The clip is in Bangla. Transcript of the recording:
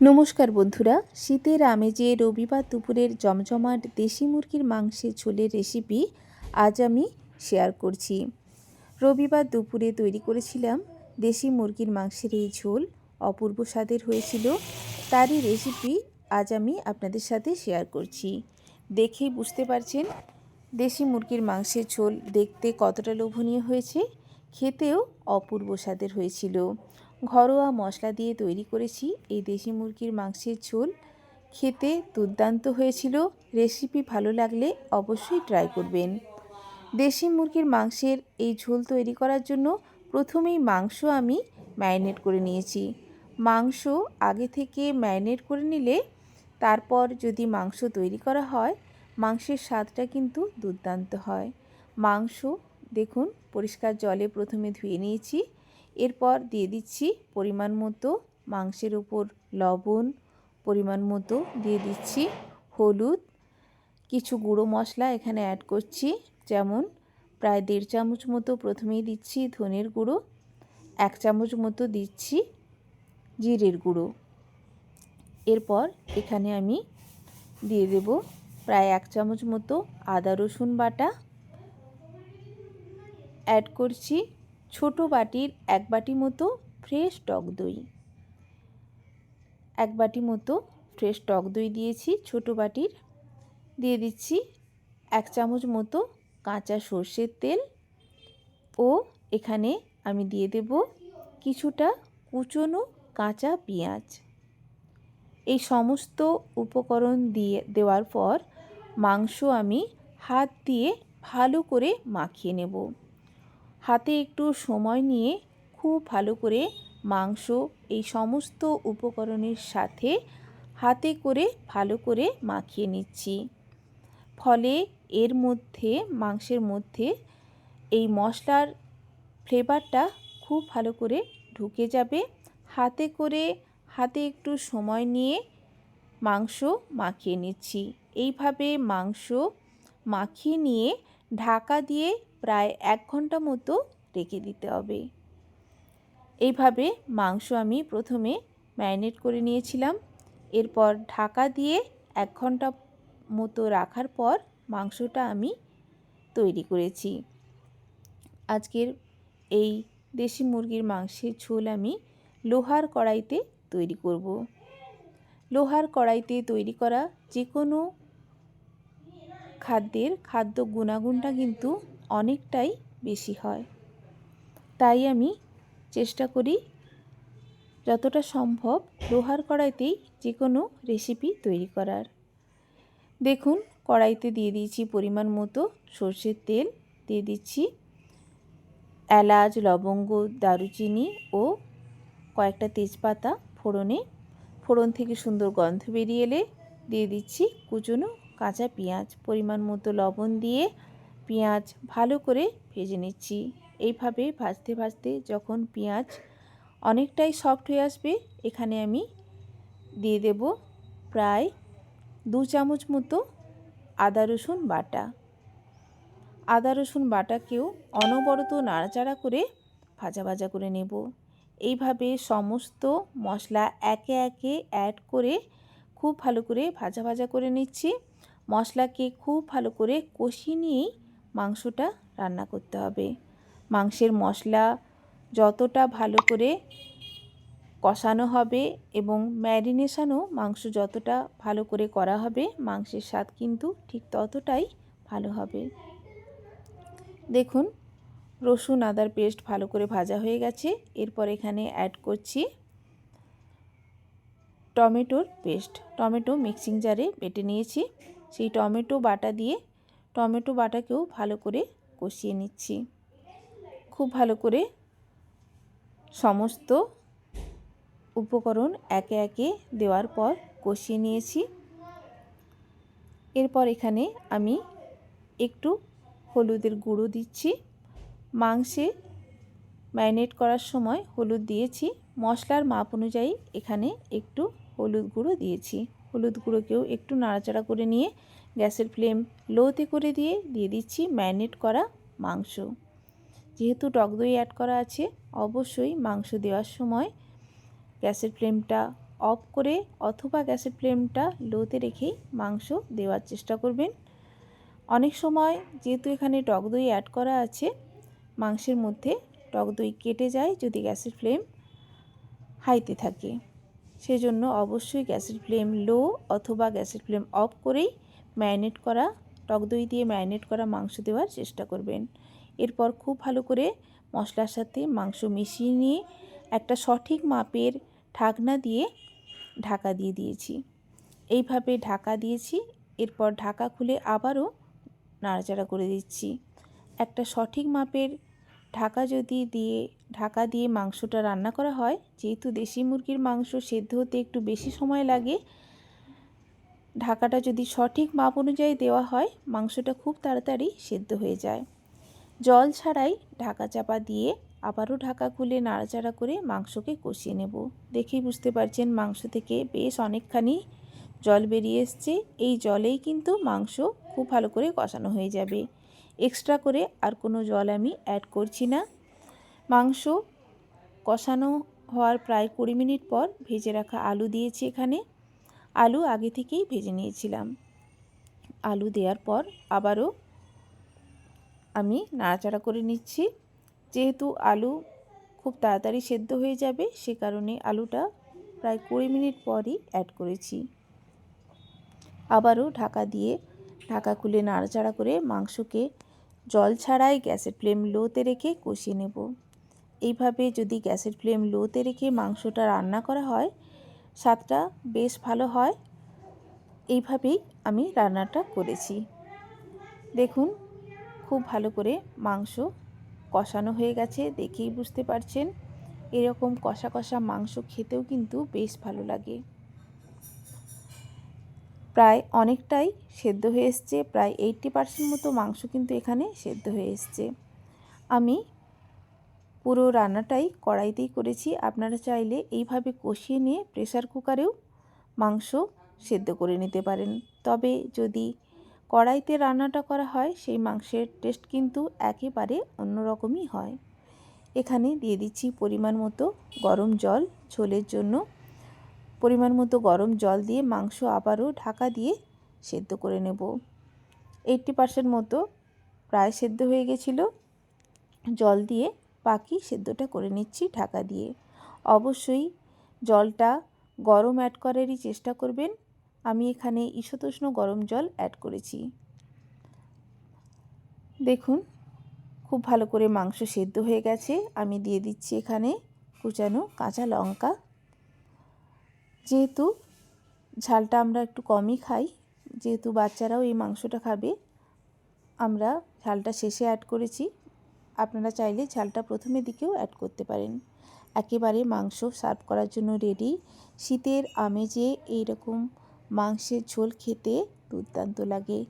নমস্কার বন্ধুরা, শীতের আমেজে রবিবার দুপুরের জমজমাট দেশি মুরগির মাংসের ঝোলের রেসিপি আজ আমি শেয়ার করছি। রবিবার দুপুরে তৈরি করেছিলাম দেশি মুরগির মাংসের এই ঝোল, অপূর্ব স্বাদের হয়েছিল। তারই রেসিপি আজ আমি আপনাদের সাথে শেয়ার করছি। দেখেই বুঝতে পারছেন, দেশি মুরগির মাংসের ঝোল দেখতে কতটা লোভনীয় হয়েছে, খেতেও অপূর্ব স্বাদের হয়েছিল। ঘরোয়া মশলা দিয়ে তৈরি করেছি। এই দেশি মুরগির মাংসের ঝোল খেতে দুর্দান্ত হয়েছিল। রেসিপি ভালো লাগলে অবশ্যই ট্রাই করবেন। দেশি মুরগির মাংসের এই ঝোল তৈরি করার জন্য প্রথমেই মাংস আমি ম্যারিনেট করে নিয়েছি। মাংস আগে থেকে ম্যারিনেট করে নিলে তারপর যদি মাংস তৈরি করা হয়, মাংসের স্বাদটা কিন্তু দুর্দান্ত হয়। মাংস দেখুন, পরিষ্কার জলে প্রথমে ধুয়ে নিয়েছি। এরপর দিয়ে দিচ্ছি পরিমাণ মতো মাংসের উপর লবণ, পরিমাণ মতো দিয়ে দিচ্ছি হলুদ, কিছু গুঁড়ো মশলা এখানে অ্যাড করছি, যেমন প্রায় দেড় চামচ মতো প্রথমেই দিচ্ছি ধনের গুঁড়ো, এক চামচ মতো দিচ্ছি জিরের গুঁড়ো। এরপর এখানে আমি দিয়ে দেব প্রায় এক চামচ মতো আদা রসুন বাটা। অ্যাড করছি ছোট বাটির এক বাটি মতো ফ্রেশ টক দই। এক বাটি মতো ফ্রেশ টক দই দিয়েছি ছোট বাটির। দিয়ে দিচ্ছি এক চামচ মতো কাঁচা সর্ষের তেল। ও এখানে আমি দিয়ে দেব কিছুটা কুচনো কাঁচা পেঁয়াজ। এই সমস্ত উপকরণ দিয়ে দেওয়ার পর মাংস আমি হাত দিয়ে ভালো করে মাখিয়ে নেব। হাতে একটু সময় নিয়ে খুব ভালো করে মাংস, এই সমস্ত উপকরণের সাথে হাতে করে ভালো করে মাখিয়ে নিচ্ছি। ফলে এর মধ্যে, মাংসের মধ্যে এই মশলার ফ্লেভারটা খুব ভালো করে ঢুকে যাবে। হাতে করে, হাতে একটু সময় নিয়ে মাংস মাখিয়ে নিচ্ছি। এইভাবে মাংস মাখিয়ে নিয়ে ঢাকা দিয়ে প্রায় এক ঘণ্টা মতো রেখে দিতে হবে। এইভাবে মাংস আমি প্রথমে ম্যারিনেট করে নিয়েছিলাম। এরপর ঢাকা দিয়ে এক ঘণ্টা মতো রাখার পর মাংসটা আমি তৈরি করেছি। আজকের এই দেশি মুরগির মাংসের ঝোল আমি লোহার কড়াইতে তৈরি করব। লোহার কড়াইতে তৈরি করা যে কোনো খাদ্যের খাদ্য গুণাগুণটা কিন্তু অনেকটাই বেশি হয়। তাই আমি চেষ্টা করি যতটা সম্ভব লোহার কড়াইতেই যে কোনো রেসিপি তৈরি করার। দেখুন, কড়াইতে দিয়ে দিয়েছি পরিমাণ মতো সর্ষের তেল, দিয়ে দিচ্ছি এলাচ, লবঙ্গ, দারুচিনি ও কয়েকটা তেজপাতা ফোড়নে। ফোড়ন থেকে সুন্দর গন্ধ বেরিয়ে এলে দিয়ে দিচ্ছি কুচনো কাঁচা পেঁয়াজ, পরিমাণ মতো লবণ দিয়ে পেঁয়াজ ভালো করে ভেজে নিচ্ছি। এইভাবে ভাজতে ভাজতে যখন পেঁয়াজ অনেকটাই সফট হয়ে আসবে, এখানে আমি দিয়ে দেব প্রায় দু চামচ মতো আদা, রসুন বাটা। আদা, রসুন বাটাকেও অনবরত নাড়াচাড়া করে ভাজা ভাজা করে নেব। এইভাবে সমস্ত মশলা একে একে অ্যাড করে খুব ভালো করে ভাজা ভাজা করে নিচ্ছি। মশলাকে খুব ভালো করে কষিয়ে নিয়েই মাংসটা রান্না করতে হবে। মাংসের মশলা যতটা ভালো করে কষানো হবে এবং ম্যারিনেশনও মাংস যতটা ভালো করে করা হবে, মাংসের স্বাদ কিন্তু ঠিক ততটাই ভালো হবে। দেখুন, রসুন, আদার পেস্ট ভালো করে ভাজা হয়ে গেছে। এরপর এখানে অ্যাড করছি টমেটোর পেস্ট। টমেটো মিক্সিং জারে বেটে নিয়েছি। সেই টমেটো বাটা দিয়ে টমেটো বাটাকেও ভালো করে কষিয়ে নিচ্ছি। খুব ভালো করে সমস্ত উপকরণ একে একে দেওয়ার পর কষিয়ে নিয়েছি। এরপর এখানে আমি একটু হলুদের গুঁড়ো দিচ্ছি। মাংসে ম্যারিনেট করার সময় হলুদ দিয়েছি। মশলার মাপ অনুযায়ী এখানে একটু হলুদ গুঁড়ো দিয়েছি। হলুদ গুঁড়োকেও একটু নাড়াচাড়া করে নিয়ে গ্যাসের ফ্লেম লোতে করে দিয়ে দিয়ে দিচ্ছি ম্যারিনেট করা মাংস। যেহেতু টক দই অ্যাড করা আছে, অবশ্যই মাংস দেওয়ার সময় গ্যাসের ফ্লেমটা অফ করে অথবা গ্যাসের ফ্লেমটা লোতে রেখেই মাংস দেওয়ার চেষ্টা করবেন। অনেক সময় যেহেতু এখানে টক দই অ্যাড করা আছে, মাংসের মধ্যে টক দই কেটে যায় যদি গ্যাসের ফ্লেম হাইতে থাকে। সেজন্য অবশ্যই গ্যাসের ফ্লেম লো অথবা গ্যাসের ফ্লেম অফ করেই ম্যারিনেট করা, টক দই দিয়ে ম্যারিনেট করা মাংস দেওয়ার চেষ্টা করবেন। এরপর খুব ভালো করে মশলার সাথে মাংস মিশিয়ে নিয়ে একটা সঠিক মাপের ঢাকনা দিয়ে ঢাকা দিয়ে দিয়েছি। এইভাবে ঢাকা দিয়েছি, এরপর ঢাকা খুলে আবারও নাড়াচাড়া করে দিচ্ছি। একটা সঠিক মাপের ঢাকা যদি দিয়ে, ঢাকা দিয়ে মাংসটা রান্না করা হয়, যেহেতু দেশি মুরগির মাংস সেদ্ধ হতে একটু বেশি সময় লাগে, ঢাকাটা যদি সঠিক মাপ অনুযায়ী দেওয়া হয়, মাংসটা খুব তাড়াতাড়ি সেদ্ধ হয়ে যায়। জল ছাড়াই ঢাকা চাপা দিয়ে আবারও ঢাকা খুলে নাড়াচাড়া করে মাংসকে কষিয়ে নেব। দেখেই বুঝতে পারছেন মাংস থেকে বেশ অনেকখানি জল বেরিয়ে এসছে। এই জলেই কিন্তু মাংস খুব ভালো করে কষানো হয়ে যাবে। এক্সট্রা করে আর কোনো জল আমি অ্যাড করছি না। মাংস কষানো হওয়ার প্রায় কুড়ি মিনিট পর ভেজে রাখা আলু দিয়েছি এখানে। আলু আগে থেকেই ভেজে নিয়েছিলাম। আলু দেওয়ার পর আবারও আমি নাড়াচাড়া করে নিচ্ছি। যেহেতু আলু খুব তাড়াতাড়ি সেদ্ধ হয়ে যাবে, সে কারণে আলুটা প্রায় কুড়ি মিনিট পরই অ্যাড করেছি। আবারও ঢাকা দিয়ে ঢাকা খুলে নাড়াচাড়া করে মাংসকে জল ছাড়াই গ্যাসের ফ্লেম লোতে রেখে কষিয়ে নেব। এইভাবে যদি গ্যাসের ফ্লেম লোতে রেখে মাংসটা রান্না করা হয়, স্বাদটা বেশ ভালো হয়। এইভাবেই আমি রান্নাটা করেছি। দেখুন, খুব ভালো করে মাংস কষানো হয়ে গেছে দেখেই বুঝতে পারছেন। এরকম কষা কষা মাংস খেতেও কিন্তু বেশ ভালো লাগে। প্রায় অনেকটাই সেদ্ধ হয়ে এসছে, প্রায় এইটটি পার্সেন্ট মতো মাংস কিন্তু এখানে সেদ্ধ হয়ে এসছে। আমি পুরো রান্নাটাই কড়াইতেই করেছি। আপনারা চাইলে এইভাবে কষিয়ে নিয়ে প্রেশার কুকারেও মাংস সেদ্ধ করে নিতে পারেন। তবে যদি কড়াইতে রান্নাটা করা হয়, সেই মাংসের টেস্ট কিন্তু একেবারে অন্যরকমই হয়। এখানে দিয়ে দিচ্ছি পরিমাণ মতো গরম জল, ঝোলের জন্য পরিমাণ মতো গরম জল দিয়ে মাংস আবারও ঢাকা দিয়ে সেদ্ধ করে নেব। এইটটি পার্সেন্ট মতো প্রায় সেদ্ধ হয়ে গেছিল। জল দিয়ে বাকি সেদ্ধটা করে নিচ্ছি ঢাকা দিয়ে। অবশ্যই জলটা গরম অ্যাড করারই চেষ্টা করবেন। আমি এখানে ঈশতোষ্ণ গরম জল অ্যাড করেছি। দেখুন, খুব ভালো করে মাংস সেদ্ধ হয়ে গেছে। আমি দিয়ে দিচ্ছি এখানে কুচানো কাঁচা লঙ্কা। যেহেতু ঝালটা আমরা একটু কমই খাই, যেহেতু বাচ্চারাও এই মাংসটা খাবে, আমরা ঝালটা শেষে অ্যাড করেছি। আপনারা চাইলে ঝালটা প্রথমে দিকেও অ্যাড করতে পারেন। একেবারে মাংস সার্ভ করার জন্য রেডি শীতের আমেজে এইরকম মাংসের ঝোল খেতে দুর্দান্ত লাগে।